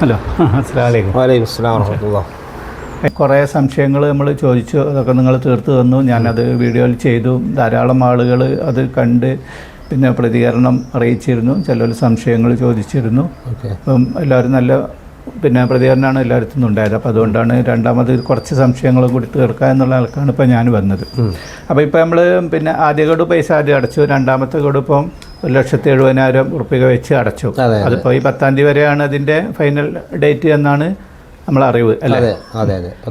Hello. അസ്സാം വലൈക്കും അസ്സാം വർഹമത്തുള്ള കുറേ സംശയങ്ങൾ നമ്മൾ ചോദിച്ചു അതൊക്കെ നിങ്ങൾ തീർത്തു തന്നു. ഞാനത് വീഡിയോയിൽ ചെയ്തു. ധാരാളം ആളുകൾ അത് കണ്ട് പിന്നെ പ്രതികരണം അറിയിച്ചിരുന്നു. ചിലർ സംശയങ്ങൾ ചോദിച്ചിരുന്നു. ഓക്കെ. അപ്പം എല്ലാവരും നല്ല പിന്നെ പ്രതികരണമാണ് എല്ലായിടത്തും നിന്നും ഉണ്ടായത്. അപ്പോൾ അതുകൊണ്ടാണ് രണ്ടാമത് കുറച്ച് സംശയങ്ങളും കൂടി തീർക്കുക എന്നുള്ള ആൾക്കാണ് ഇപ്പോൾ ഞാൻ വന്നത്. അപ്പോൾ ഇപ്പോൾ നമ്മൾ പിന്നെ ആദ്യ ഗഡു പൈസ ആദ്യം അടച്ചു. രണ്ടാമത്തെ ഗഡു ഇപ്പം ഒരു ലക്ഷത്തി എഴുപതിനായിരം ഉറുപ്പിക വെച്ച് അടച്ചു. അതിപ്പോ അതിപ്പോൾ ഈ പത്താം തീയതി വരെയാണ് അതിന്റെ ഫൈനൽ ഡേറ്റ് എന്നാണ് നമ്മൾ അറിവ് അല്ലേ?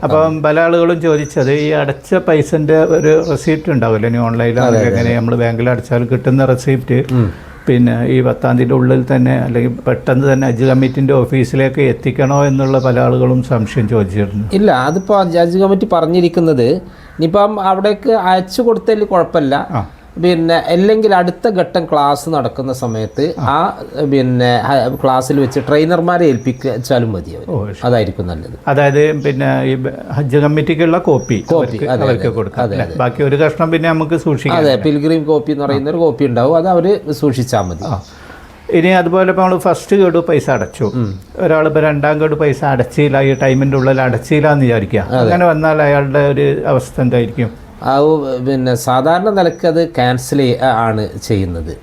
അപ്പം പല ആളുകളും ചോദിച്ചത് ഈ അടച്ച പൈസന്റെ ഒരു റെസീപ്റ്റ് ഉണ്ടാവില്ല ഇനി ഓൺലൈനിൽ എങ്ങനെ നമ്മൾ ബാങ്കിൽ അടച്ചാൽ കിട്ടുന്ന റെസീപ്റ്റ് പിന്നെ ഈ പത്താം തീയതിയുടെ ഉള്ളിൽ തന്നെ അല്ലെങ്കിൽ പെട്ടെന്ന് തന്നെ ഹജ്ജ് കമ്മിറ്റിന്റെ ഓഫീസിലേക്ക് എത്തിക്കണോ എന്നുള്ള പല ആളുകളും സംശയം ചോദിച്ചിരുന്നു. ഇല്ല അതിപ്പോൾ ജഡ്ജ് കമ്മിറ്റി പറഞ്ഞിരിക്കുന്നത് ഇനിയിപ്പം അവിടേക്ക് അയച്ചു കൊടുത്തതിൽ കുഴപ്പമില്ല. പിന്നെ അല്ലെങ്കിൽ അടുത്ത ഘട്ടം ക്ലാസ് നടക്കുന്ന സമയത്ത് ആ. പിന്നെ ക്ലാസ്സിൽ വെച്ച് ട്രെയിനർമാരെ ഏൽപ്പിച്ചാലും മതി അതായിരിക്കും നല്ലത്. അതായത് പിന്നെ ഈ ഹജ്ജ് കമ്മിറ്റിക്കുള്ള കോപ്പി കോപ്പി, അവർക്ക് അതെ, കൊടുക്കാം ബാക്കി ഒരു കഷ്ണം പിന്നെ നമുക്ക് സൂക്ഷിക്കാം. അതെ പിൽഗ്രീം കോപ്പി എന്ന് പറയുന്ന ഒരു കോപ്പി ഉണ്ടാവും. അത് അവർ സൂക്ഷിച്ചാൽ മതി. ഇനി അതുപോലെ ഇപ്പോൾ നമ്മൾ ഫസ്റ്റ് ഗഡു പൈസ അടച്ചു. ഒരാൾ ഇപ്പോൾ രണ്ടാം ഗഡു പൈസ അടച്ചില്ല ഈ ടൈമിന്റെ ഉള്ളിൽ അടച്ചില്ല എന്ന് വിചാരിക്കുക. അങ്ങനെ വന്നാൽ അയാളുടെ ഒരു അവസ്ഥ എന്തായിരിക്കും? പിന്നെ സാധാരണ നിലയ്ക്ക് അത് ക്യാൻസൽ ആണ് ചെയ്യുന്നത്.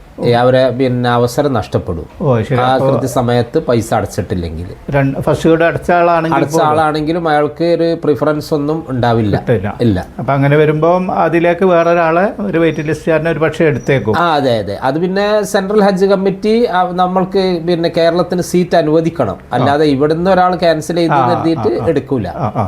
അവരെ പിന്നെ അവസരം നഷ്ടപ്പെടും. ആ കൃത്യസമയത്ത് പൈസ അടച്ചിട്ടില്ലെങ്കിൽ ഫസ്റ്റ് അടച്ച ആളാണെങ്കിൽ അടച്ച ആളാണെങ്കിലും അയാൾക്ക് ഒരു പ്രിഫറൻസ് ഒന്നും ഉണ്ടാവില്ല. ഇല്ല. അപ്പൊ അങ്ങനെ വരുമ്പോൾ അതിലേക്ക് വേറൊരാളെ ഒരു വെയിറ്റ് ലിസ്റ്റുകാരനെ ഒരു പക്ഷേ എടുത്തേക്കും. ആ അതെ അതെ. അത് പിന്നെ സെൻട്രൽ ഹജ്ജ് കമ്മിറ്റി നമ്മൾക്ക് പിന്നെ കേരളത്തിന് സീറ്റ് അനുവദിക്കണം. അല്ലാതെ ഇവിടുന്ന് ഒരാൾ ക്യാൻസൽ ചെയ്ത് കരുതിയിട്ട് എടുക്കൂല. ആ ആ.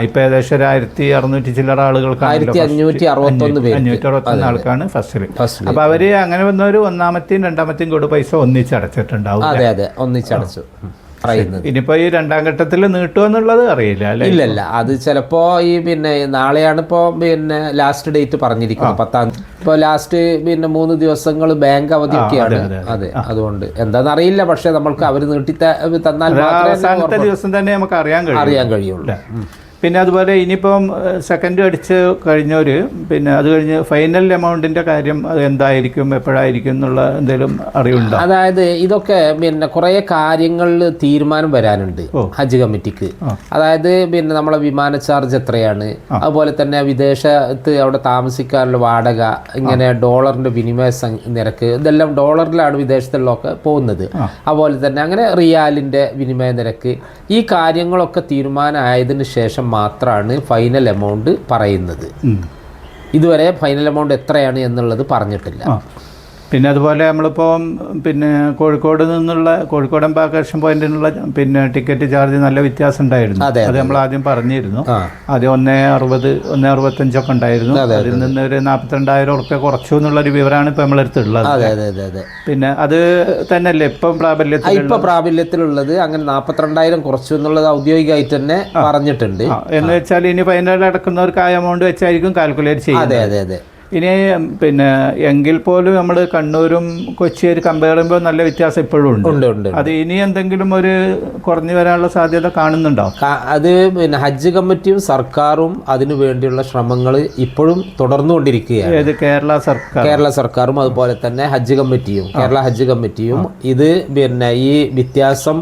ഏകദേശം ഒരു ആയിരത്തി അറുന്നൂറ്റി ചില്ലറ ആളുകൾക്ക് ആയിരത്തി അഞ്ഞൂറ്റി അറുപത്തൊന്ന് പേര് അഞ്ഞൂറ്റി അറുപത്തൊന്ന് ആൾക്കാണ് ഫസ്റ്റിൽ അപ്പൊ അവർ അങ്ങനെ വന്നവർ ഒന്നാമത്തെയും രണ്ടാമത്തെയും കൂടെ പൈസ ഒന്നിച്ചടച്ചിട്ടുണ്ടാവും അതെ അതെ. ഒന്നിച്ചടച്ചു പറയുന്നത്. ഇനിയിപ്പോൾ ഈ രണ്ടാം ഘട്ടത്തിൽ നീട്ടുമെന്നുള്ളത് അറിയില്ല അല്ലേ? ഇല്ല ഇല്ല അത് ചിലപ്പോ ഈ പിന്നെ നാളെയാണ് ഇപ്പോ പിന്നെ ലാസ്റ്റ് ഡേറ്റ് പറഞ്ഞിരിക്കുന്നത്. പത്താം ഇപ്പൊ ലാസ്റ്റ് പിന്നെ മൂന്ന് ദിവസങ്ങൾ ബാങ്ക് അവധിയൊക്കെയാണ്. അതെ അതുകൊണ്ട്. എന്താണെന്ന് അറിയില്ല. പക്ഷെ നമ്മൾക്ക് അവർ നീട്ടി തന്നാൽ ദിവസം തന്നെ നമുക്ക് അറിയാൻ കഴിയും. അറിയാൻ കഴിയുള്ളൂ. പിന്നെ അതുപോലെ ഇനിയിപ്പം സെക്കൻഡ് അടിച്ച് കഴിഞ്ഞവർ പിന്നെ അത് കഴിഞ്ഞ് ഫൈനൽ എമൗണ്ടിന്റെ കാര്യം അത് എന്തായിരിക്കും എപ്പോഴായിരിക്കും എന്നുള്ള എന്തെങ്കിലും അറിവുണ്ടോ? അതായത് ഇതൊക്കെ പിന്നെ കുറേ കാര്യങ്ങളിൽ തീരുമാനം വരാനുണ്ട് ഹജ്ജ് കമ്മിറ്റിക്ക്. അതായത് പിന്നെ നമ്മളെ വിമാന ചാർജ് എത്രയാണ്? അതുപോലെ തന്നെ വിദേശത്ത് അവിടെ താമസിക്കാനുള്ള വാടക ഇങ്ങനെ ഡോളറിന്റെ വിനിമയ നിരക്ക് ഇതെല്ലാം ഡോളറിലാണ് വിദേശത്തുള്ളതൊക്കെ പോകുന്നത്. അതുപോലെ തന്നെ അങ്ങനെ റിയാലിന്റെ വിനിമയ നിരക്ക് ഈ കാര്യങ്ങളൊക്കെ തീരുമാനമായതിനു ശേഷം മാത്രമാണ് ഫൈനൽ എമൗണ്ട് പറയുന്നത്. ഇതുവരെ ഫൈനൽ എമൗണ്ട് എത്രയാണ് എന്നുള്ളത് പറഞ്ഞിട്ടില്ല. പിന്നെ അതുപോലെ നമ്മളിപ്പോൾ പിന്നെ കോഴിക്കോട് നിന്നുള്ള കോഴിക്കോട് എംബാക്കേഷൻ പോയിന്റിനുള്ള പിന്നെ ടിക്കറ്റ് ചാർജ് നല്ല വ്യത്യാസം ഉണ്ടായിരുന്നു അത്. നമ്മൾ ആദ്യം പറഞ്ഞിരുന്നു. ആദ്യം ഒന്നേ അറുപത് ഒന്നേ അറുപത്തഞ്ചൊക്കെ ഉണ്ടായിരുന്നു. അതിൽ നിന്ന് ഒരു നാൽപ്പത്തിരണ്ടായിരം ഉറുപ്പ്യ കുറച്ചു എന്നുള്ളൊരു വിവരമാണ് ഇപ്പം നമ്മളെടുത്തുള്ളത് അതെ പിന്നെ അത് തന്നെയല്ലേ ഇപ്പം പ്രാബല്യത്തിൽ ഇപ്പൊ പ്രാബല്യത്തിലുള്ളത് അങ്ങനെ നാൽപ്പത്തിരണ്ടായിരം കുറച്ചു എന്നുള്ളത് ഔദ്യോഗികമായിട്ട് തന്നെ പറഞ്ഞിട്ടുണ്ട്. എന്ന് വെച്ചാൽ ഇനി ഫൈനൽ അടക്കുന്നവർക്ക് ആ എമൗണ്ട് വെച്ചായിരിക്കും കാൽക്കുലേറ്റ് ചെയ്യുന്നത്. അതെ അതെ അതെ. ഇനി പിന്നെ എങ്കിൽ പോലും നമ്മൾ കണ്ണൂരും കൊച്ചിയും കമ്പയർ ചെയ്യുമ്പോൾ നല്ല വ്യത്യാസം ഇപ്പോഴും ഉണ്ട്. അത് ഇനി എന്തെങ്കിലും ഒരു കുറഞ്ഞു വരാനുള്ള സാധ്യത കാണുന്നുണ്ടോ? അത് പിന്നെ ഹജ്ജ് കമ്മിറ്റിയും സർക്കാരും അതിനു വേണ്ടിയുള്ള ശ്രമങ്ങൾ ഇപ്പോഴും തുടർന്നുകൊണ്ടിരിക്കുകയാണ്. ഏത് കേരള സർക്കാർ? കേരള സർക്കാരും അതുപോലെ തന്നെ ഹജ്ജ് കമ്മിറ്റിയും കേരള ഹജ്ജ് കമ്മിറ്റിയും ഇത് പിന്നെ ഈ വ്യത്യാസം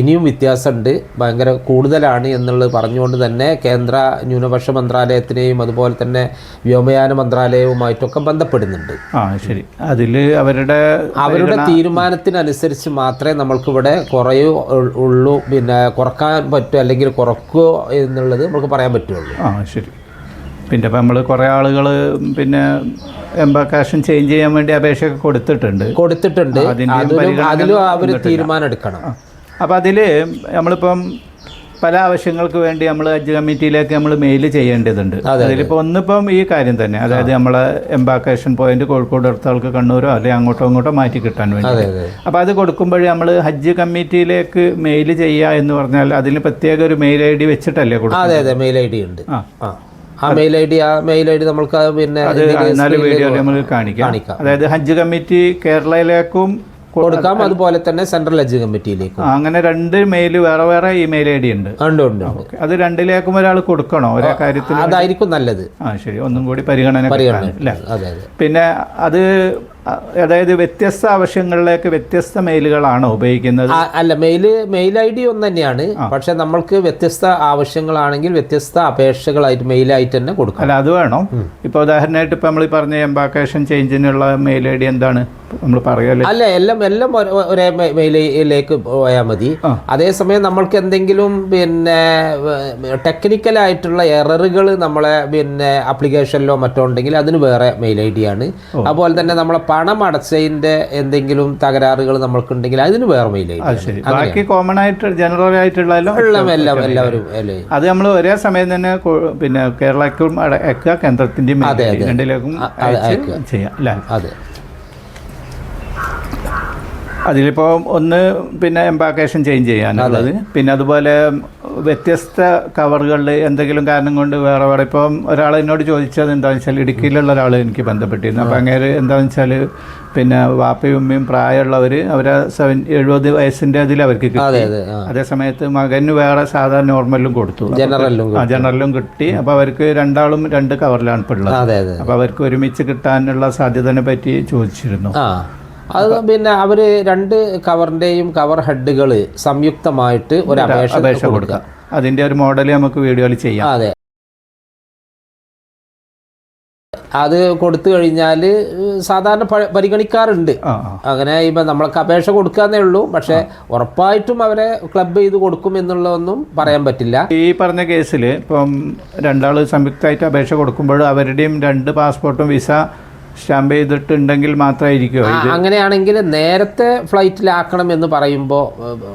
ഇനിയും വ്യത്യാസമുണ്ട്. ഭയങ്കര കൂടുതലാണ് എന്നുള്ളത് പറഞ്ഞുകൊണ്ട് തന്നെ കേന്ദ്ര ന്യൂനപക്ഷ മന്ത്രാലയത്തിനെയും അതുപോലെ തന്നെ വ്യോമയാന മന്ത്രാലയവുമായിട്ടൊക്കെ ബന്ധപ്പെടുന്നുണ്ട്. ആ ശരി. അതിൽ അവരുടെ അവരുടെ തീരുമാനത്തിനനുസരിച്ച് മാത്രമേ നമ്മൾക്കിവിടെ കുറയൂ ഉള്ളൂ. പിന്നെ കുറയ്ക്കാൻ പറ്റൂ അല്ലെങ്കിൽ കുറക്കുമോ എന്നുള്ളത് നമുക്ക് പറയാൻ പറ്റുള്ളൂ. ആ ശരി. പിന്നെ ഇപ്പം നമ്മൾ കുറേ ആളുകൾ പിന്നെ എംബാക്കാഷൻ ചേഞ്ച് ചെയ്യാൻ വേണ്ടി അപേക്ഷയൊക്കെ കൊടുത്തിട്ടുണ്ട്. കൊടുത്തിട്ടുണ്ട്. അതിലും അവർ തീരുമാനം എടുക്കണം. അപ്പോൾ അതിൽ നമ്മളിപ്പം പല ആവശ്യങ്ങൾക്ക് വേണ്ടി നമ്മൾ ഹജ്ജ് കമ്മിറ്റിയിലേക്ക് നമ്മൾ മെയിൽ ചെയ്യേണ്ടതുണ്ട്. അതിലിപ്പോൾ ഒന്നിപ്പം ഈ കാര്യം തന്നെ. അതായത് നമ്മളെ എംബാക്കേഷൻ പോയിന്റ് കോഴിക്കോട് അടുത്ത ആൾക്ക് കണ്ണൂരോ അല്ലെങ്കിൽ അങ്ങോട്ടോ ഇങ്ങോട്ടോ മാറ്റി കിട്ടാൻ വേണ്ടി. അപ്പോൾ അത്. കൊടുക്കുമ്പോഴേ നമ്മൾ ഹജ്ജ് കമ്മിറ്റിയിലേക്ക് മെയിൽ ചെയ്യുക എന്ന് പറഞ്ഞാൽ അതിന് പ്രത്യേക ഒരു മെയിൽ ഐ ഡി വെച്ചിട്ടല്ലേ അതെ അതെ. മെയിൽ ഐ ഡി ഉണ്ട്. ആ. മെയിൽ ഐ ഡി ആ മെയിൽ ഐ ഡി നമ്മൾക്ക് പിന്നെ വീഡിയോയിൽ നമ്മൾ കാണിക്കാം. അതായത് ഹജ്ജ് കമ്മിറ്റി കേരളയിലേക്കും കൊടുക്കാം. അതുപോലെ തന്നെ സെൻട്രൽ ഹജ്ജ് കമ്മിറ്റിയിലേക്ക് അങ്ങനെ രണ്ട് മെയിൽ വേറെ വേറെ ഇമെയിൽ ഐ ഡി ഉണ്ട്. ഉണ്ട് ഉണ്ട് അത് രണ്ടിലേക്കും ഒരാൾ കൊടുക്കണോ? ഒരേ കാര്യത്തിൽ അതായിരിക്കും നല്ലത്. ആ ശരി. ഒന്നും കൂടി പരിഗണന പരിഗണന പിന്നെ അത് അതായത് വ്യത്യസ്ത ആവശ്യങ്ങളിലേക്ക് വ്യത്യസ്ത മെയിലുകളാണ് ഉപയോഗിക്കുന്നത്. അല്ല മെയിൽ മെയിൽ ഐ ഡി ഒന്ന് തന്നെയാണ്. പക്ഷെ നമ്മൾക്ക് വ്യത്യസ്ത ആവശ്യങ്ങളാണെങ്കിൽ വ്യത്യസ്ത അപേക്ഷകളായിട്ട് മെയിലായിട്ട് തന്നെ കൊടുക്കും. അല്ല അത് വേണം. ഇപ്പോൾ ഉദാഹരണമായിട്ട് ഇപ്പോൾ നമ്മൾ പറഞ്ഞ എംബാക്കേഷൻ ചേഞ്ചിനുള്ള മെയിൽ ഐ ഡി എന്താണ് നമ്മൾ പറയുമല്ലോ അല്ല? എല്ലാം എല്ലാം ഒരേ- മെയിലിലേക്ക് പോയാൽ മതി. അതേസമയം നമ്മൾക്ക് എന്തെങ്കിലും പിന്നെ ടെക്നിക്കലായിട്ടുള്ള എററുകൾ നമ്മളെ പിന്നെ അപ്ലിക്കേഷനിലോ മറ്റോ ഉണ്ടെങ്കിൽ അതിന് വേറെ മെയിൽ ഐ ഡി ആണ്. അതുപോലെ തന്നെ നമ്മളെ പണം അടച്ചതിന്റെ എന്തെങ്കിലും തകരാറുകൾ നമ്മൾക്കുണ്ടെങ്കിൽ അതിന് വേറെ ബാക്കി കോമൺ ആയിട്ട് ജനറൽ ആയിട്ടുള്ള എല്ലാം എല്ലാം എല്ലാം എല്ലാവരും അല്ലേ? അത് നമ്മൾ ഒരേ സമയം തന്നെ പിന്നെ കേരളക്കും അയക്കുക കേന്ദ്രത്തിന്റെയും രണ്ടിലേക്കും ചെയ്യാം. അല്ലേ? അതെ. അതിലിപ്പോൾ ഒന്ന് പിന്നെ എംബാക്കേഷൻ ചേഞ്ച് ചെയ്യാനുള്ളത്. പിന്നെ അതുപോലെ വ്യത്യസ്ത കവറുകളിൽ എന്തെങ്കിലും കാരണം കൊണ്ട് വേറെ വേറെ ഇപ്പം ഒരാൾ എന്നോട് ചോദിച്ചത് എന്താണെന്ന് വെച്ചാൽ ഇടുക്കിയിലുള്ള ഒരാൾ എനിക്ക് ബന്ധപ്പെട്ടിരുന്നു. അപ്പം അങ്ങനെ എന്താണെന്ന് വെച്ചാൽ പിന്നെ വാപ്പയും ഉമ്മയും പ്രായമുള്ളവർ അവരെ സെവൻ എഴുപത് വയസ്സിന്റെ അതിൽ അവർക്ക് കിട്ടി. അതെ സമയത്ത് മകന് വേറെ സാധാരണ നോർമലും കൊടുത്തു. ജനറലും ആ ജനറലും കിട്ടി. അപ്പോൾ അവർക്ക് രണ്ടാളും രണ്ട് കവറിലാണ് ഇപ്പോൾ ഉള്ളത്. അപ്പോൾ അവർക്ക് ഒരുമിച്ച് കിട്ടാനുള്ള സാധ്യതനെ പറ്റി ചോദിച്ചിരുന്നു. അത് പിന്നെ അവർ രണ്ട് കവറിന്റെയും കവർ ഹെഡുകൾ സംയുക്തമായിട്ട് ഒരു അപേക്ഷ അപേക്ഷ കൊടുക്കുക. അതിന്റെ ഒരു മോഡൽ നമുക്ക് വീഡിയോയിൽ ചെയ്യാം. അതെ. അത് കൊടുത്തു കഴിഞ്ഞാൽ സാധാരണ പരിഗണിക്കാറുണ്ട്. അങ്ങനെ ഇപ്പം നമ്മൾക്ക് അപേക്ഷ കൊടുക്കാന്നേ ഉള്ളൂ. പക്ഷേ ഉറപ്പായിട്ടും അവരെ ക്ലബ് ചെയ്ത് കൊടുക്കും എന്നുള്ളതൊന്നും പറയാൻ പറ്റില്ല. ഈ പറഞ്ഞ കേസിൽ ഇപ്പം രണ്ടാൾ സംയുക്തമായിട്ട് അപേക്ഷ കൊടുക്കുമ്പോൾ അവരുടെയും രണ്ട് പാസ്പോർട്ടും വിസ സ്റ്റാമ്പ് ചെയ്തിട്ടുണ്ടെങ്കിൽ മാത്രമായിരിക്കും അങ്ങനെയാണെങ്കിൽ നേരത്തെ ഫ്ലൈറ്റിലാക്കണം എന്ന് പറയുമ്പോൾ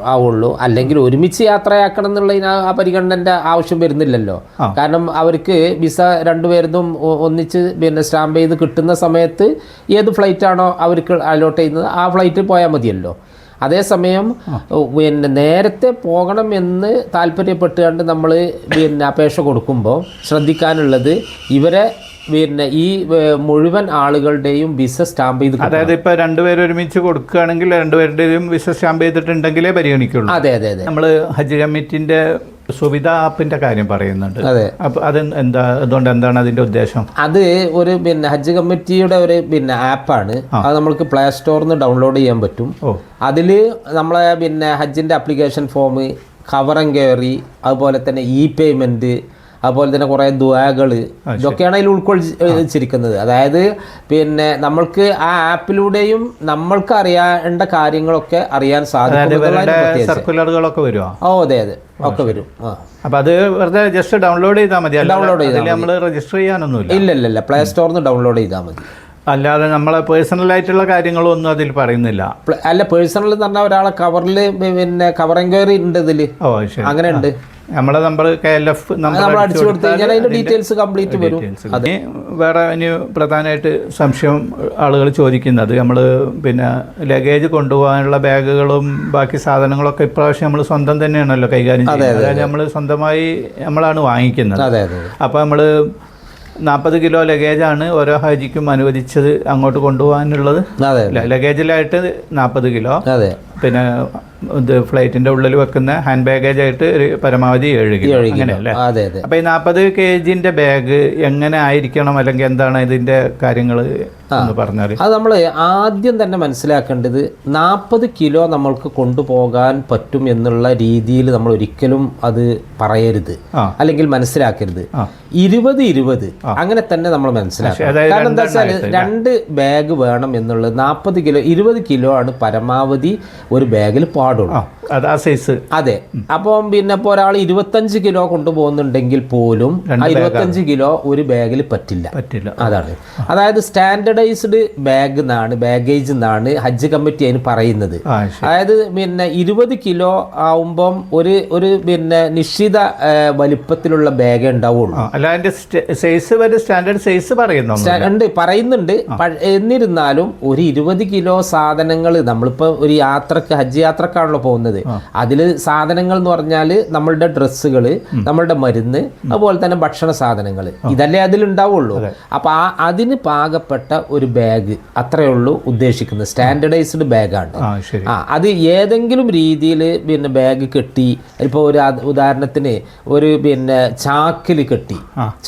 ആവുള്ളൂ. അല്ലെങ്കിൽ ഒരുമിച്ച് യാത്രയാക്കണം എന്നുള്ള ആ- പരിഗണനന്റെ ആവശ്യം വരുന്നില്ലല്ലോ. കാരണം അവർക്ക് വിസ രണ്ടുപേരുന്നും ഒന്നിച്ച് പിന്നെ സ്റ്റാമ്പ് ചെയ്ത് കിട്ടുന്ന സമയത്ത് ഏത് ഫ്ലൈറ്റാണോ അവർക്ക് അലോട്ട് ചെയ്യുന്നത് ആ ഫ്ലൈറ്റിൽ പോയാൽ മതിയല്ലോ. അതേസമയം പിന്നെ നേരത്തെ പോകണം എന്ന് താല്പര്യപ്പെട്ടുകൊണ്ട് നമ്മൾ പിന്നെ അപേക്ഷ കൊടുക്കുമ്പോൾ ശ്രദ്ധിക്കാനുള്ളത് ഇവരെ പിന്നെ ഈ മുഴുവൻ ആളുകളുടെയും വിസ സ്റ്റാമ്പ് ചെയ്ത്. അതായത് ഇപ്പൊ രണ്ടുപേരും ഒരുമിച്ച് കൊടുക്കുകയാണെങ്കിൽ രണ്ടുപേരുടെയും വിസ സ്റ്റാമ്പ് ചെയ്തിട്ടുണ്ടെങ്കിലേ പരിഗണിക്കുള്ളൂ. അതെ അതെ അതെ. നമ്മൾ ഹജ്ജ് കമ്മിറ്റിന്റെ സുവിധ ആപ്പിന്റെ കാര്യം പറയുന്നുണ്ട്. അതെ. അപ്പൊ അത് എന്താ അതുകൊണ്ട് എന്താണ് അതിന്റെ ഉദ്ദേശം? അത് ഒരു പിന്നെ ഹജ്ജ് കമ്മിറ്റിയുടെ ഒരു പിന്നെ ആപ്പാണ്. അത് നമുക്ക് പ്ലേ സ്റ്റോറിൽ നിന്ന് ഡൗൺലോഡ് ചെയ്യാൻ പറ്റും. അതിൽ അതിൽ നമ്മളെ പിന്നെ ഹജ്ജിന്റെ അപ്ലിക്കേഷൻ ഫോം കവർ എൻക്വയറി അതുപോലെ തന്നെ ഇ പേയ്മെന്റ് അതുപോലെ തന്നെ കുറേ ദ്വാകൾ ഇതൊക്കെയാണ് അതിൽ ഉൾക്കൊള്ളിച്ചിരിക്കുന്നത് അതായത് പിന്നെ നമ്മൾക്ക് ആ ആപ്പിലൂടെയും നമ്മൾക്ക് അറിയേണ്ട കാര്യങ്ങളൊക്കെ അറിയാൻ സാധിക്കും സർക്കുലറുകളൊക്കെ വരുമോ ഓ അതെ അതെ. ഒക്കെ വരും. അപ്പോൾ അപ്പൊ അത് വെറുതെ ജസ്റ്റ് ഡൗൺലോഡ് ചെയ്താൽ മതി. ഡൗൺലോഡ് ചെയ്താൽ നമ്മൾ രജിസ്റ്റർ ചെയ്യാനൊന്നുമില്ല. ഇല്ല ഇല്ല ഇല്ല. പ്ലേ സ്റ്റോറിൽ നിന്ന് ഡൗൺലോഡ് ചെയ്താൽ മതി. അല്ലാതെ നമ്മളെ പേഴ്സണൽ ആയിട്ടുള്ള കാര്യങ്ങളൊന്നും അതിൽ പറയുന്നില്ല. അല്ല പേഴ്സണൽ എന്ന് പറഞ്ഞാൽ ഒരാളെ കവറിൽ പിന്നെ കവർ എൻക്വയറി ഉണ്ട് ഇതിൽ അങ്ങനെ ഉണ്ട്. നമ്മളെ number K L F number നമ്മൾ അടിച്ചു കൊടുത്താൽ അതിന്റെ ഡീറ്റെയിൽസ് കംപ്ലീറ്റ് വരും. വേറെ ഇനി പ്രധാനമായിട്ട് സംശയം ആളുകൾ ചോദിക്കുന്നത് നമ്മൾ പിന്നെ ലഗേജ് കൊണ്ടുപോകാനുള്ള ബാഗുകളും ബാക്കി സാധനങ്ങളൊക്കെ ഇപ്രാവശ്യം നമ്മൾ സ്വന്തം തന്നെയാണല്ലോ കൈകാര്യം ചെയ്യുന്നത്. അതായത് നമ്മൾ സ്വന്തമായി നമ്മളാണ് വാങ്ങിക്കുന്നത്. അപ്പോൾ നമ്മൾ നാൽപ്പത് കിലോ ലഗേജാണ് ഓരോ ഹാജിക്കും അനുവദിച്ചത് അങ്ങോട്ട് കൊണ്ടുപോകാനുള്ളത്. ലഗേജിലായിട്ട് നാൽപ്പത് കിലോ. പിന്നെ ഇത് ഫ്ലൈറ്റിന്റെ ഉള്ളിൽ വെക്കുന്ന ഹാൻഡ് ബാഗേജ് ആയിട്ട് ഒരു പരമാവധി ഏഴ് കിലോ. അങ്ങനെയല്ലേ? അപ്പൊ ഈ നാൽപ്പത് കെ ജിന്റെ ബാഗ് എങ്ങനെ ആയിരിക്കണം അല്ലെങ്കിൽ എന്താണ് ഇതിന്റെ കാര്യങ്ങൾ എന്ന് പറഞ്ഞാൽ അത് നമ്മൾ ആദ്യം തന്നെ മനസ്സിലാക്കേണ്ടത് നാൽപ്പത് കിലോ നമ്മൾക്ക് കൊണ്ടുപോകാൻ പറ്റും എന്നുള്ള രീതിയിൽ നമ്മൾ ഒരിക്കലും അത് പറയരുത്. അല്ലെങ്കിൽ മനസ്സിലാക്കരുത്. ഇരുപത് ഇരുപത് അങ്ങനെ തന്നെ നമ്മൾ മനസ്സിലാക്കും കാരണം എന്താ വെച്ചാൽ രണ്ട് ബാഗ് വേണം എന്നുള്ളത് നാൽപ്പത് കിലോ ഇരുപത് കിലോ ആണ് പരമാവധി ഒരു ബാഗിൽ പാടുള്ളൂ. ആ സൈസ് അതെ. അപ്പം പിന്നെ ഇപ്പോൾ ഒരാൾ ഇരുപത്തഞ്ച് കിലോ കൊണ്ടുപോകുന്നുണ്ടെങ്കിൽ പോലും ആ ഇരുപത്തഞ്ച് കിലോ ഒരു ബാഗിൽ പറ്റില്ല. പറ്റില്ല. അതാണ്. അതായത് സ്റ്റാൻഡർഡൈസ്ഡ് ബാഗ് എന്നാണ് ബാഗേജ് എന്നാണ് ഹജ്ജ് കമ്മിറ്റി അതിന് പറയുന്നത്. അതായത് പിന്നെ ഇരുപത് കിലോ ആവുമ്പം ഒരു ഒരു പിന്നെ നിശ്ചിത വലിപ്പത്തിലുള്ള ബാഗ് ഉണ്ടാവുള്ളൂ. ആ അല്ല അതിന്റെ സൈസ് വരെ സ്റ്റാൻഡേർഡ് സൈസ് പറയുന്നു ഉണ്ട് പറയുന്നുണ്ട്. എന്നിരുന്നാലും ഒരു ഇരുപത് കിലോ സാധനങ്ങൾ നമ്മളിപ്പോൾ ഒരു യാത്ര യാത്രയ്ക്ക് ഹജ്ജ് യാത്രക്കാണല്ലോ പോകുന്നത്. അതിൽ സാധനങ്ങൾ എന്ന് പറഞ്ഞാൽ നമ്മളുടെ ഡ്രസ്സുകൾ നമ്മളുടെ മരുന്ന് അതുപോലെ തന്നെ ഭക്ഷണ സാധനങ്ങൾ ഇതല്ലേ അതിലുണ്ടാവുള്ളൂ. അപ്പോൾ ആ അതിന് പാകപ്പെട്ട ഒരു ബാഗ് അത്രയേ ഉള്ളൂ ഉദ്ദേശിക്കുന്നത്. സ്റ്റാൻഡേർഡൈസ്ഡ് ബാഗാണ്. ആ അത് ഏതെങ്കിലും രീതിയിൽ പിന്നെ ബാഗ് കെട്ടി ഇപ്പോൾ ഒരു ഉദാഹരണത്തിന് ഒരു പിന്നെ ചാക്കിൽ കെട്ടി.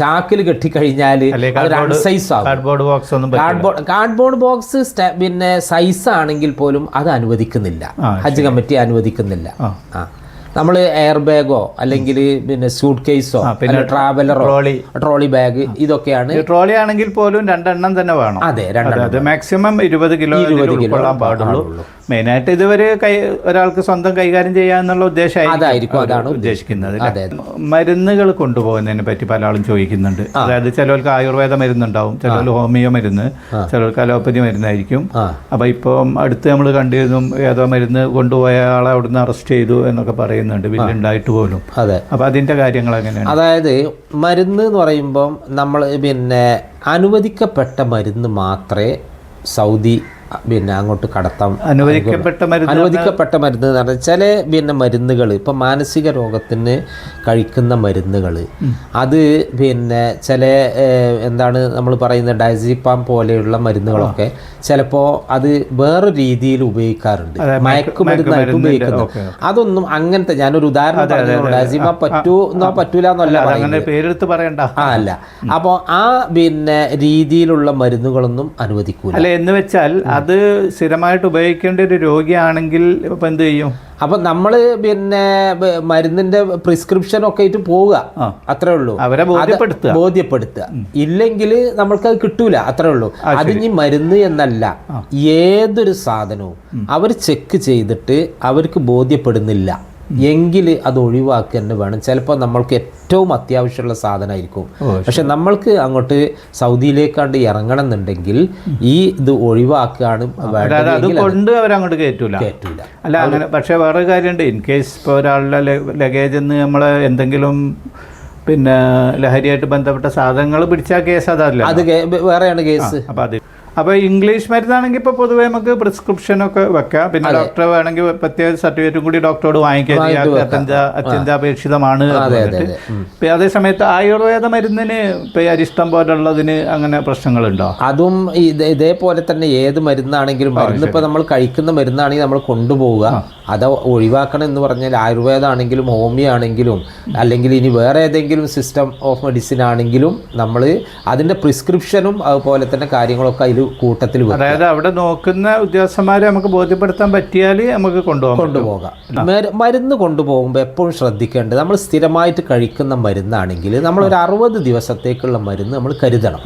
ചാക്കിൽ കെട്ടി കഴിഞ്ഞാൽ അല്ലെ അതൊരു ആകും കാർഡ്ബോർഡ് ബോക്സ് കാർഡ്ബോർഡ് ബോക്സ് പിന്നെ സൈസ് ആണെങ്കിൽ പോലും അത് അനുവദിക്കുന്നില്ല. ആ, ഹജ്ജ് കമ്മിറ്റി അനുവദിക്കുന്നില്ല. ആ. നമ്മൾ എയർ ബാഗോ അല്ലെങ്കിൽ പിന്നെ സൂട്ട് കേസോ പിന്നെ ട്രാവലറോ ട്രോളി. ട്രോളി ബാഗ് ഇതൊക്കെയാണ് ട്രോളി ആണെങ്കിൽ പോലും രണ്ടെണ്ണം തന്നെ വേണം. അതെ രണ്ടെണ്ണം മാക്സിമം ഇരുപത് കിലോ ഇരുപത് കിലോ പാടുള്ളൂ. മെയിനായിട്ട് ഇതുവരെ കൈ ഒരാൾക്ക് സ്വന്തം കൈകാര്യം ചെയ്യാന്നുള്ള ഉദ്ദേശമായിരിക്കും. അതാണ് ഉദ്ദേശിക്കുന്നത്. മരുന്നുകൾ കൊണ്ടുപോകുന്നതിനെ പറ്റി പല ആളും ചോദിക്കുന്നുണ്ട്. അതായത് ചിലർക്ക് ആയുർവേദ മരുന്നുണ്ടാവും ചിലർ ഹോമിയോ മരുന്ന് ചിലർക്ക് അലോപ്പതി മരുന്നായിരിക്കും. അപ്പൊ ഇപ്പം അടുത്ത് നമ്മൾ കണ്ടിരുന്നു ഏതോ മരുന്ന് കൊണ്ടുപോയ ആളെ അവിടുന്ന് അറസ്റ്റ് ചെയ്തു എന്നൊക്കെ പറയുന്നുണ്ട്. ബില്ലുണ്ടായിട്ട് പോലും. അപ്പൊ അതിന്റെ കാര്യങ്ങൾ എങ്ങനെയാണ്? അതായത് മരുന്ന് എന്ന് പറയുമ്പം നമ്മൾ പിന്നെ അനുവദിക്കപ്പെട്ട മരുന്ന് മാത്രമേ സൗദി പിന്നെ അങ്ങോട്ട് കടത്താം. അനുവദിക്കപ്പെട്ട മരുന്ന് അനുവദിക്കപ്പെട്ട മരുന്ന് എന്ന് പറഞ്ഞാൽ ചില പിന്നെ മരുന്നുകൾ ഇപ്പം മാനസിക രോഗത്തിന് കഴിക്കുന്ന മരുന്നുകൾ അത് പിന്നെ ചില എന്താണ് നമ്മൾ പറയുന്ന ഡയസിപ്പാം പോലെയുള്ള മരുന്നുകളൊക്കെ ചിലപ്പോൾ അത് വേറെ രീതിയിൽ ഉപയോഗിക്കാറുണ്ട്. മയക്കുമരുന്നായിട്ട് ഉപയോഗിക്കുന്നു. അതൊന്നും അങ്ങനത്തെ ഞാനൊരു ഉദാഹരണം പറഞ്ഞു ഡയസിപ്പാം പറ്റൂ എന്നോ പറ്റൂല എന്നല്ല പറയുന്നത്. പേരെടുത്ത് പറയണ്ട. ആ അല്ല. അപ്പോൾ ആ പിന്നെ രീതിയിലുള്ള മരുന്നുകളൊന്നും അനുവദിക്കൂല. അല്ല എന്ന് വെച്ചാൽ അത് സ്ഥിരമായിട്ട് ഉപയോഗിക്കേണ്ട ഒരു രോഗിയാണെങ്കിൽ ഇപ്പൊ എന്ത് ചെയ്യും? അപ്പൊ നമ്മൾ പിന്നെ മരുന്നിന്റെ പ്രിസ്ക്രിപ്ഷൻ ഒക്കെ ആയിട്ട് പോവുക. അത്രേ ഉള്ളൂ. അവരെ ബോധ്യപ്പെടുത്തുക. ബോധ്യപ്പെടുത്തുക. ഇല്ലെങ്കിൽ നമ്മൾക്ക് അത് കിട്ടൂല. അത്രേ ഉള്ളൂ. അത് ഇനി മരുന്ന് എന്നല്ല. ഏതൊരു സാധനവും അവർ ചെക്ക് ചെയ്തിട്ട് അവർക്ക് ബോധ്യപ്പെടുന്നില്ല. എങ്കിൽ അത് ഒഴിവാക്കുക തന്നെ വേണം. ചിലപ്പോൾ നമ്മൾക്ക് ഏറ്റവും അത്യാവശ്യമുള്ള സാധനമായിരിക്കും പക്ഷെ നമ്മൾക്ക് അങ്ങോട്ട് സൗദിയിലേക്കാണ്ട് ഇറങ്ങണം എന്നുണ്ടെങ്കിൽ ഈ ഇത് ഒഴിവാക്കുകയാണ് കൊണ്ട് അവരങ്ങോട്ട് കയറ്റൂല. കയറ്റൂല. അല്ല അങ്ങനെ പക്ഷെ വേറെ കാര്യമുണ്ട്. ഇൻ കേസ് ഇപ്പോൾ ഒരാളുടെ ലഗേജ് എന്ന് നമ്മൾ എന്തെങ്കിലും പിന്നെ ലഹരിയായിട്ട് ബന്ധപ്പെട്ട സാധനങ്ങൾ പിടിച്ച കേസ് അതല്ല. അത് വേറെയാണ് കേസ്. അപ്പോൾ അത് അപ്പൊ ഇംഗ്ലീഷ് മരുന്നാണെങ്കിൽ ഇപ്പൊ പൊതുവെ നമുക്ക് പ്രിസ്ക്രിപ്ഷൻ ഒക്കെ വെക്കാം. പിന്നെ ഡോക്ടറെ വേണമെങ്കിൽ പ്രത്യേക സർട്ടിഫിക്കറ്റും കൂടി ഡോക്ടറോട് വാങ്ങിക്കാൻ അത്യന്താപേക്ഷിതമാണ് അതേസമയത്ത് പറഞ്ഞിട്ട്. ഇപ്പൊ അതേ സമയത്ത് ആയുർവേദ മരുന്നിന് ഇപ്പൊ അരിഷ്ടം പോലുള്ളതിന് അങ്ങനെ പ്രശ്നങ്ങളുണ്ടോ? അതും ഇതേപോലെ തന്നെ ഏത് മരുന്നാണെങ്കിലും മരുന്ന് ഇപ്പൊ നമ്മൾ കഴിക്കുന്ന മരുന്നാണെങ്കിൽ നമ്മൾ കൊണ്ടുപോവുക. അത് ഒഴിവാക്കണം എന്ന് പറഞ്ഞാൽ ആയുർവേദമാണെങ്കിലും ഹോമിയോ ആണെങ്കിലും അല്ലെങ്കിൽ ഇനി വേറെ ഏതെങ്കിലും സിസ്റ്റം ഓഫ് മെഡിസിൻ ആണെങ്കിലും നമ്മൾ അതിന്റെ പ്രിസ്ക്രിപ്ഷനും അതുപോലെ തന്നെ കാര്യങ്ങളൊക്കെ അതിൽ കൂട്ടത്തിൽ അതായത് അവിടെ നോക്കുന്ന ഉദ്യോഗസ്ഥന്മാരെ നമുക്ക് ബോധ്യപ്പെടുത്താൻ പറ്റിയാൽ നമുക്ക് കൊണ്ടുപോകാം. കൊണ്ടുപോകാം മരു- മരുന്ന് കൊണ്ടുപോകുമ്പോൾ എപ്പോഴും ശ്രദ്ധിക്കേണ്ടത് നമ്മൾ സ്ഥിരമായിട്ട് കഴിക്കുന്ന മരുന്നാണെങ്കിൽ നമ്മൾ ഒരു അറുപത് ദിവസത്തേക്കുള്ള മരുന്ന് നമ്മൾ കരുതണം.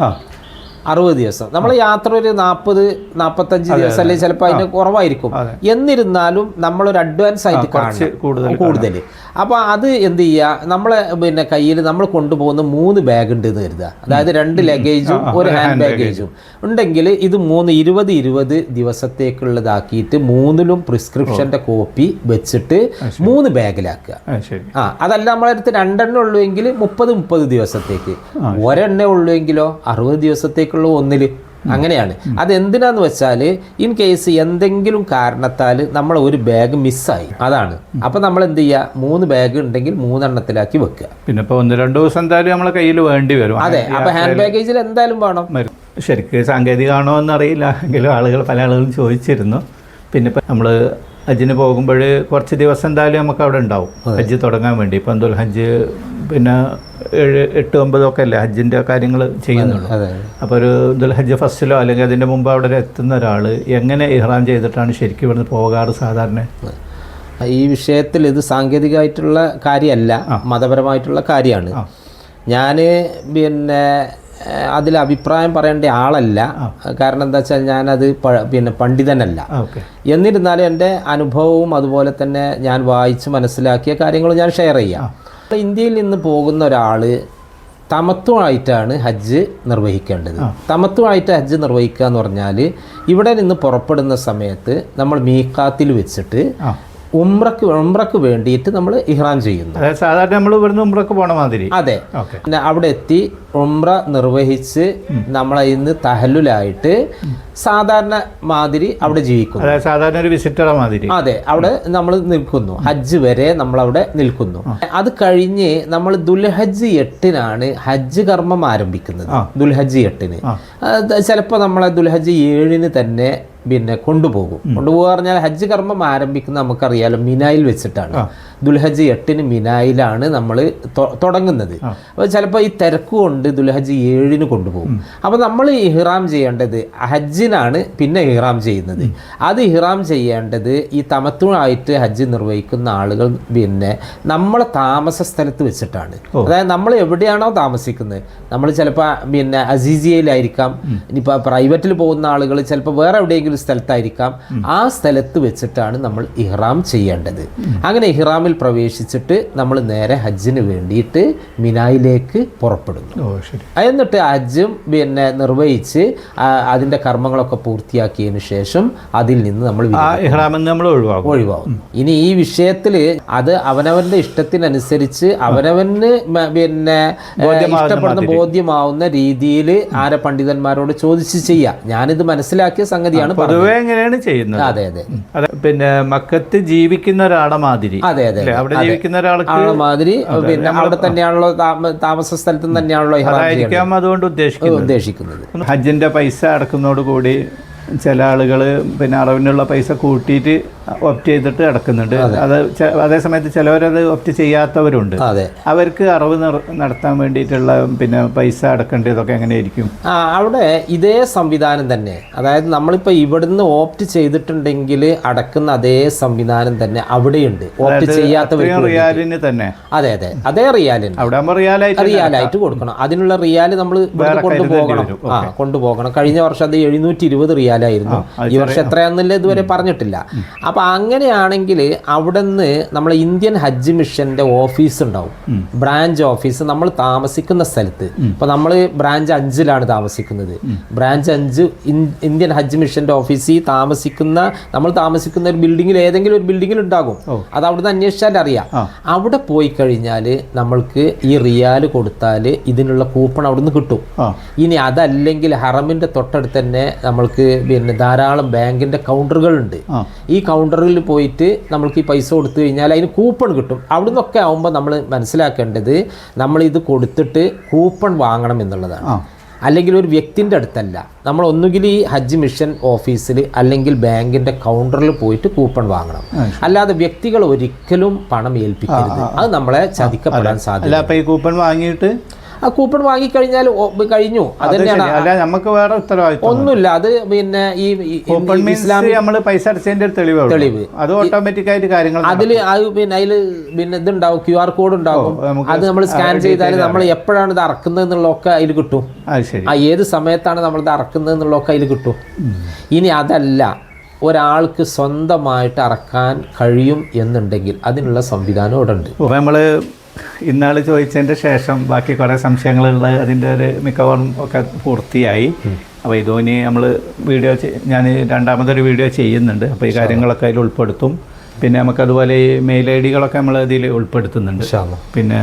അറുപത് ദിവസം. നമ്മൾ യാത്ര ഒരു നാൽപ്പത് നാൽപ്പത്തഞ്ച് ദിവസം അല്ലെങ്കിൽ ചിലപ്പോൾ അതിന് കുറവായിരിക്കും. എന്നിരുന്നാലും നമ്മളൊരു അഡ്വാൻസ് ആയിട്ട് കാണും കൂടുതൽ അപ്പോൾ അത് എന്ത് ചെയ്യുക നമ്മളെ പിന്നെ കയ്യിൽ നമ്മൾ കൊണ്ടുപോകുന്ന മൂന്ന് ബാഗ് ഉണ്ട് എന്ന് കരുതുക. അതായത് രണ്ട് ലഗേജും ഒരു ഹാൻഡ് ബാഗേജും ഉണ്ടെങ്കിൽ ഇത് മൂന്ന് ഇരുപത് ഇരുപത് ദിവസത്തേക്കുള്ളതാക്കിയിട്ട് മൂന്നിലും പ്രിസ്ക്രിപ്ഷന്റെ കോപ്പി വെച്ചിട്ട് മൂന്ന് ബാഗിലാക്കുക. ആ, അതല്ല നമ്മളെ അടുത്ത് രണ്ടെണ്ണം ഉള്ളൂ എങ്കിൽ മുപ്പത് മുപ്പത് ദിവസത്തേക്ക്. ഒരെണ്ണേ ഉള്ളൂ എങ്കിലോ അറുപത് ദിവസത്തേക്കുള്ള ഒന്നിൽ. അങ്ങനെയാണ്. അത് എന്തിനാന്ന് വെച്ചാൽ ഇൻ കേസ് എന്തെങ്കിലും കാരണത്താൽ നമ്മൾ ഒരു ബാഗ് മിസ്സായി അതാണ്. അപ്പൊ നമ്മൾ എന്ത് ചെയ്യുക മൂന്ന് ബാഗ് ഉണ്ടെങ്കിൽ മൂന്നെണ്ണത്തിലാക്കി വെക്കുക. പിന്നെ ഒന്ന് രണ്ട് ദിവസം എന്തായാലും നമ്മളെ കയ്യിൽ വേണ്ടി വരും. അതെ. അപ്പൊ ഹാൻഡ് ബാഗേജിൽ എന്തായാലും വേണം. ശരിക്കും സാങ്കേതികമാണോ എന്നറിയില്ല. എങ്കിലും ആളുകൾ പല ആളുകളും ചോദിച്ചിരുന്നു. പിന്നെ ഇപ്പം നമ്മൾ ഹജ്ജിന് പോകുമ്പോൾ കുറച്ച് ദിവസം എന്തായാലും നമുക്ക് അവിടെ ഉണ്ടാവും. ഹജ്ജ് തുടങ്ങാൻ വേണ്ടി. ഇപ്പം എന്തോ ഹജ്ജ് പിന്നെ ഏഴ് എട്ട് ഒമ്പതോ ഒക്കെ അല്ലേ? ഹജ്ജിന്റെ കാര്യങ്ങൾ ചെയ്യുന്നുള്ളൂ. അപ്പോൾ ഒരു ദുൽ ഹജ്ജ് ഫസ്റ്റിലോ അല്ലെങ്കിൽ അതിന്റെ മുമ്പ് അവിടെ എത്തുന്ന ഒരാൾ എങ്ങനെ ഇഹ്റാം ചെയ്തിട്ടാണ് ശരിക്കും ഇവിടുന്ന് പോകാറ് സാധാരണ? ഈ വിഷയത്തിൽ ഇത് സാങ്കേതികമായിട്ടുള്ള കാര്യമല്ല മതപരമായിട്ടുള്ള കാര്യമാണ്. ഞാൻ പിന്നെ അതിൽ അഭിപ്രായം പറയേണ്ട ആളല്ല. കാരണം എന്താ വെച്ചാൽ ഞാനത് പിന്നെ പണ്ഡിതനല്ല. എന്നിരുന്നാലും എന്റെ അനുഭവവും അതുപോലെ തന്നെ ഞാൻ വായിച്ച് മനസ്സിലാക്കിയ കാര്യങ്ങളും ഞാൻ ഷെയർ ചെയ്യാം. അപ്പോൾ ഇന്ത്യയിൽ നിന്ന് പോകുന്ന ഒരാൾ തമത്വമായിട്ടാണ് ഹജ്ജ് നിർവഹിക്കേണ്ടത്. തമത്വമായിട്ട് ഹജ്ജ് നിർവഹിക്കുക എന്ന് പറഞ്ഞാൽ ഇവിടെ നിന്ന് പുറപ്പെടുന്ന സമയത്ത് നമ്മൾ മീക്കാത്തിൽ വെച്ചിട്ട് ഉംറക്ക് ഉംറക്ക് വേണ്ടിയിട്ട് നമ്മൾ ഇഹ്റാം ചെയ്യുന്നു. സാധാരണ നമ്മൾ ഇവിടുന്ന് ഉംറക്ക് പോണ മാതിരി. അതെ. പിന്നെ അവിടെ എത്തി ഉംറ നിർവഹിച്ച് നമ്മളെ ഇന്ന് തഹല്ലുലായിട്ട് സാധാരണ മാതിരി അവിടെ ജീവിക്കുന്നു. സാധാരണ ഒരു വിസിറ്റർ മാതിരി. അതെ അവിടെ നമ്മൾ നിൽക്കുന്നു. ഹജ്ജ് വരെ നമ്മൾ അവിടെ നിൽക്കുന്നു. അത് കഴിഞ്ഞ് നമ്മൾ ദുൽഹജ്ജ് എട്ടിനാണ് ഹജ്ജ് കർമ്മം ആരംഭിക്കുന്നത്. ദുൽഹജ്ജ് എട്ടിന്. ചിലപ്പോൾ നമ്മളെ ദുൽഹജ്ജ് ഏഴിന് തന്നെ പിന്നെ കൊണ്ടുപോകും. കൊണ്ടുപോകുക പറഞ്ഞാൽ ഹജ്ജ് കർമ്മം ആരംഭിക്കുന്നത് നമുക്കറിയാലോ മിനായിൽ വെച്ചിട്ടാണ്. ദുൽഹജ്ജ് എട്ടിന് മിനായിലാണ് നമ്മൾ തുടങ്ങുന്നത്. അപ്പോൾ ചിലപ്പോൾ ഈ തിരക്ക് കൊണ്ട് ദുൽഹജ് ഏഴിന് കൊണ്ടുപോകും. അപ്പോൾ നമ്മൾ ഇഹ്റാം ചെയ്യേണ്ടത് ഹജ്ജിനാണ് പിന്നെ ഇഹ്റാം ചെയ്യുന്നത്. അത് ഇഹ്റാം ചെയ്യേണ്ടത് ഈ തമത്തുമായിട്ട് ഹജ്ജ് നിർവഹിക്കുന്ന ആളുകൾ പിന്നെ നമ്മളെ താമസ സ്ഥലത്ത് വെച്ചിട്ടാണ്. അതായത് നമ്മൾ എവിടെയാണോ താമസിക്കുന്നത്. നമ്മൾ ചിലപ്പോൾ പിന്നെ അസീസിയയിലായിരിക്കാം. ഇനിയിപ്പോൾ പ്രൈവറ്റിൽ പോകുന്ന ആളുകൾ ചിലപ്പോൾ വേറെ എവിടെയെങ്കിലും സ്ഥലത്തായിരിക്കാം. ആ സ്ഥലത്ത് വെച്ചിട്ടാണ് നമ്മൾ ഇഹ്റാം ചെയ്യേണ്ടത്. അങ്ങനെ ഇഹ്റാമിൽ പ്രവേശിച്ചിട്ട് നമ്മൾ നേരെ ഹജ്ജിന് വേണ്ടിയിട്ട് മിനായിലേക്ക് പുറപ്പെടുന്നു. എന്നിട്ട് ഹജ്ജും പിന്നെ നിർവഹിച്ച് അതിന്റെ കർമ്മങ്ങളൊക്കെ പൂർത്തിയാക്കിയതിനു ശേഷം അതിൽ നിന്ന് നമ്മൾ നമ്മൾ ഒഴിവാക്കും. ഒഴിവാകും ഇനി ഈ വിഷയത്തിൽ അത് അവനവന്റെ ഇഷ്ടത്തിനനുസരിച്ച് അവനവന് പിന്നെ ഇഷ്ടപ്പെടുന്ന ബോധ്യമാവുന്ന രീതിയിൽ ആരെ പണ്ഡിതന്മാരോട് ചോദിച്ച് ചെയ്യാം. ഞാനിത് മനസ്സിലാക്കിയ സംഗതിയാണ് പൊതുവെ എങ്ങനെയാണ് ചെയ്യുന്നത്? അതെ അതെ പിന്നെ മക്കത്ത് ജീവിക്കുന്ന ഒരാളെ മാതിരി. അതെ? അവിടെ ജീവിക്കുന്ന ഒരാൾക്ക് മാതിരി പിന്നെ അവിടെ തന്നെയാണല്ലോ താമസ സ്ഥലത്ത് തന്നെയാണല്ലോ അതുകൊണ്ട് ഉദ്ദേശിക്കുന്നത്. ഉദ്ദേശിക്കുന്നത്. ഹജ്ജിന്റെ പൈസ അടക്കുന്നതോടുകൂടി ചില ആളുകൾ പിന്നെ അറിവിനുള്ള പൈസ കൂട്ടിയിട്ട് ഒപ്റ്റ് ചെയ്തിട്ട് അടക്കുന്നുണ്ട് അത്. അതേസമയത്ത് അതേ സമയത്ത് ചിലവരത് ഒപ്റ്റ് ചെയ്യാത്തവരുണ്ട്. അവർക്ക് അറവ് നടത്താൻ വേണ്ടിയിട്ടുള്ള പിന്നെ പൈസ അടക്കേണ്ടതൊക്കെ എങ്ങനെയായിരിക്കും? ആ അവിടെ ഇതേ സംവിധാനം തന്നെ. അതായത് നമ്മളിപ്പോൾ ഇവിടുന്ന് ഓപ്റ്റ് ചെയ്തിട്ടുണ്ടെങ്കിൽ അടക്കുന്ന അതേ സംവിധാനം തന്നെ അവിടെയുണ്ട്. ഓപ്റ്റ് ചെയ്യാത്തവർ റിയാലിന് തന്നെ. അതെ അതെ. അതേ റിയാലിന്. അവിടെ റിയാലായിട്ട് റിയാലായിട്ട് കൊടുക്കണം. അതിനുള്ള റിയാൽ നമ്മൾ കൊണ്ടുപോകണം. ആ കൊണ്ടുപോകണം. കഴിഞ്ഞ വർഷം അത് എഴുന്നൂറ്റി ഇരുപത് റിയാലായിരുന്നു ഈ വർഷം എത്രയാണെന്നില്ല ഇതുവരെ പറഞ്ഞിട്ടില്ല. അപ്പൊ അങ്ങനെയാണെങ്കിൽ അവിടുന്ന് നമ്മളെ ഇന്ത്യൻ ഹജ്ജ് മിഷന്റെ ഓഫീസ് ഉണ്ടാവും. ബ്രാഞ്ച് ഓഫീസ് നമ്മൾ താമസിക്കുന്ന സ്ഥലത്ത്. ഇപ്പൊ നമ്മൾ ബ്രാഞ്ച് അഞ്ചിലാണ് താമസിക്കുന്നത്. ബ്രാഞ്ച് അഞ്ച് ഇന്ത്യൻ ഹജ്ജ് മിഷന്റെ ഓഫീസിൽ താമസിക്കുന്ന നമ്മൾ താമസിക്കുന്ന ഒരു ബിൽഡിങ്ങിൽ ഏതെങ്കിലും ഒരു ബിൽഡിങ്ങിൽ ഉണ്ടാകും. അത് അവിടുന്ന് അന്വേഷിച്ചാൽ അറിയാം. അവിടെ പോയി കഴിഞ്ഞാൽ നമ്മൾക്ക് ഈ റിയാൽ കൊടുത്താൽ ഇതിനുള്ള കൂപ്പൺ അവിടുന്ന് കിട്ടും. ഇനി അതല്ലെങ്കിൽ ഹറമിന്റെ തൊട്ടടുത്ത് തന്നെ നമ്മൾക്ക് പിന്നെ ധാരാളം ബാങ്കിന്റെ കൗണ്ടറുകളുണ്ട്. ഈ കൗണ്ടറിൽ പോയിട്ട് നമ്മൾക്ക് ഈ പൈസ കൊടുത്തു കഴിഞ്ഞാൽ അതിന് കൂപ്പൺ കിട്ടും. അവിടെ നിന്നൊക്കെ ആകുമ്പോൾ നമ്മൾ മനസ്സിലാക്കേണ്ടത് നമ്മളിത് ഇത് കൊടുത്തിട്ട് കൂപ്പൺ വാങ്ങണം എന്നുള്ളതാണ്. അല്ലെങ്കിൽ ഒരു വ്യക്തിന്റെ അടുത്തല്ല. നമ്മൾ ഒന്നുകിൽ ഈ ഹജ്ജ് മിഷൻ ഓഫീസിൽ അല്ലെങ്കിൽ ബാങ്കിന്റെ കൗണ്ടറിൽ പോയിട്ട് കൂപ്പൺ വാങ്ങണം. അല്ലാതെ വ്യക്തികൾ ഒരിക്കലും പണം ഏൽപ്പിക്കരുത്. അത് നമ്മളെ ചതിക്കപ്പെടാൻ സാധ്യത അല്ല അപ്പൊ ഈ കൂപ്പൺ വാങ്ങിയിട്ട് ആ കൂപ്പൺ വാങ്ങിക്കഴിഞ്ഞാൽ കഴിഞ്ഞു. അത് തന്നെയാണ് അല്ല നമുക്ക് വേറെ ഉത്തരവാദിത്വം ഒന്നുമില്ല. അത് പിന്നെ ഈ കൂപ്പൺ നമ്മൾ പൈസ അടച്ചതിന്റെ തെളിവ് തെളിവ്. അത് ഓട്ടോമാറ്റിക് ആയിട്ട് കാര്യങ്ങൾ അതിൽ അത് പിന്നെ അതിൽ പിന്നെ ഇതുണ്ടാവും. ക്യു ആർ കോഡ് ഉണ്ടാവും. അത് നമ്മൾ സ്കാൻ ചെയ്താൽ നമ്മൾ എപ്പോഴാണ് ഇത് അറക്കുന്നത് എന്നുള്ളതൊക്കെ അതിൽ കിട്ടും. ആ ഏത് സമയത്താണ് നമ്മൾ ഇത് അറക്കുന്നത് എന്നുള്ളതൊക്കെ അതിൽ കിട്ടും. ഇനി അതല്ല. ഒരാൾക്ക് സ്വന്തമായിട്ട് അറക്കാൻ കഴിയും എന്നുണ്ടെങ്കിൽ അതിനുള്ള സംവിധാനം ഇവിടെ ഉണ്ട് നമ്മൾ ഇന്നാൾ ചോദിച്ചതിന്റെ ശേഷം ബാക്കി കുറേ സംശയങ്ങളുള്ള അതിന്റെ ഒരു മിക്കവാറും ഒക്കെ പൂർത്തിയായി. അപ്പോൾ ഇതോനി നമ്മൾ വീഡിയോ ഞാൻ രണ്ടാമതൊരു വീഡിയോ ചെയ്യുന്നുണ്ട്. അപ്പോൾ ഈ കാര്യങ്ങളൊക്കെ അതിൽ ഉൾപ്പെടുത്തും. പിന്നെ നമുക്കതുപോലെ ഈ മെയിൽ ഐ ഡികളൊക്കെ നമ്മൾ അതിൽ ഉൾപ്പെടുത്തുന്നുണ്ട്. പിന്നെ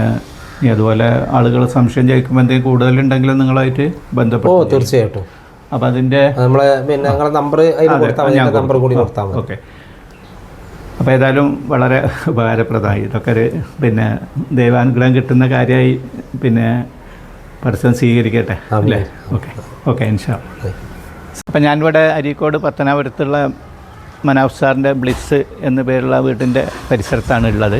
ഇനി അതുപോലെ ആളുകൾ സംശയം ചോദിക്കുമ്പോൾ എന്തെങ്കിലും കൂടുതലുണ്ടെങ്കിലും നിങ്ങളായിട്ട് ബന്ധപ്പെട്ടു ബന്ധപ്പെടും തീർച്ചയായിട്ടും. അപ്പോൾ അതിന്റെ നമ്മളെ പിന്നെ നമ്പർ നമ്പർ കൂടി കൊടുത്താൽ മതി. ഓക്കെ. അപ്പോൾ ഏതായാലും വളരെ ഉപകാരപ്രദമായി. ഇതൊക്കെ ഒരു പിന്നെ ദൈവാനുഗ്രഹം കിട്ടുന്ന കാര്യമായി പിന്നെ പരസ്യം സ്വീകരിക്കട്ടെ? അല്ലേ? ഓക്കെ. ഓക്കെ ഇൻഷാ അപ്പം ഞാനിവിടെ അരീക്കോട് പത്തനാപുരത്തുള്ള മനാഫ് സാറിന്റെ ബ്ലിസ് എന്ന പേരുള്ള വീട്ടിന്റെ പരിസരത്താണ് ഉള്ളത്.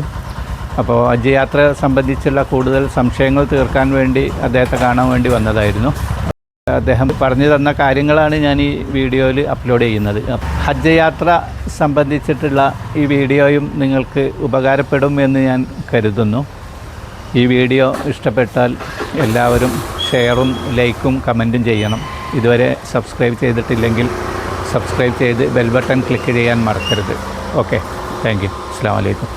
അപ്പോൾ ഹജ്ജ് യാത്ര സംബന്ധിച്ചുള്ള കൂടുതൽ സംശയങ്ങൾ തീർക്കാൻ വേണ്ടി അദ്ദേഹത്തെ കാണാൻ വേണ്ടി വന്നതായിരുന്നു. അദ്ദേഹം പറഞ്ഞു തന്ന കാര്യങ്ങളാണ് ഞാൻ ഈ വീഡിയോയിൽ അപ്ലോഡ് ചെയ്യുന്നത്. ഹജ്ജ് യാത്ര സംബന്ധിച്ചിട്ടുള്ള ഈ വീഡിയോയും നിങ്ങൾക്ക് ഉപകാരപ്പെടും എന്ന് ഞാൻ കരുതുന്നു. ഈ വീഡിയോ ഇഷ്ടപ്പെട്ടാൽ എല്ലാവരും ഷെയറും ലൈക്കും കമന്റും ചെയ്യണം. ഇതുവരെ സബ്സ്ക്രൈബ് ചെയ്തിട്ടില്ലെങ്കിൽ സബ്സ്ക്രൈബ് ചെയ്ത് ബെൽ ബട്ടൺ ക്ലിക്ക് ചെയ്യാൻ മറക്കരുത്. Okay thank you. അസ്സാം വലൈക്കും